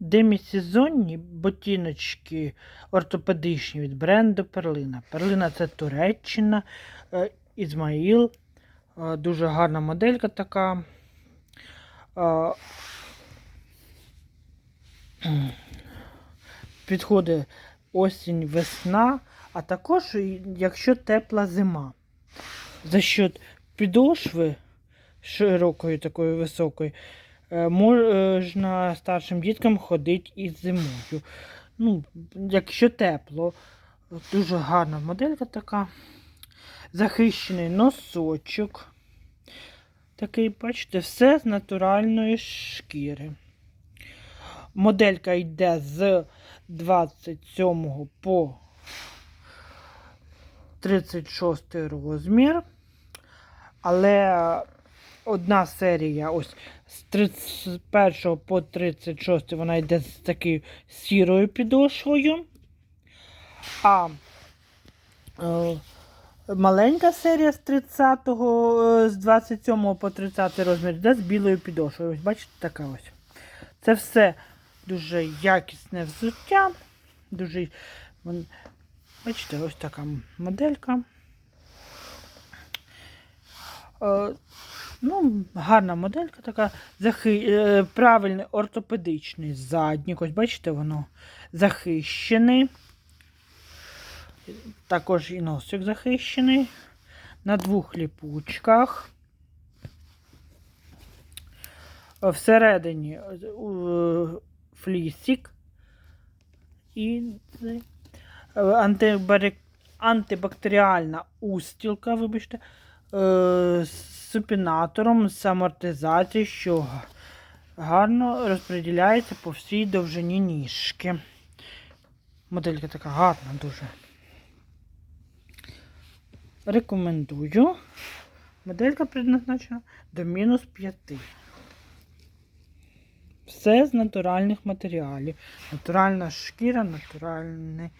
демісезонні ботиночки ортопедичні від бренду Перлина. Перлина це Туреччина, е, Ізмаїл. Е, Дуже гарна моделька така. Е, Підходить осінь, весна, а також якщо тепла зима. За счет підошви широкої, такої високої, можна старшим діткам ходити і зимою. Ну, якщо тепло, дуже гарна моделька така. Захищений носочок. Такий, бачите, все з натуральної шкіри. Моделька йде з 27 по 36 розмір. Але одна серія ось з 31 по 36 вона йде з такою сірою підошвою. А е, маленька серія з 30 е, з 27 по 30 розмір йде з білою підошвою. Ось бачите, така ось. Це все дуже якісне взуття. Дуже, бачите, ось така моделька. Ну, гарна моделька така. Захи... е, Правильний ортопедичний заднік. Ось бачите, воно захищений. Також і носик захищений. На двох ліпучках. Всередині флісик. І е, антибактеріальна устілка, вибачте, е, супінатором, з амортизацією, що гарно розподіляється по всій довжині ніжки. Моделька така гарна дуже. Рекомендую. Моделька предназначена до мінус 5. Все з натуральних матеріалів. Натуральна шкіра, натуральний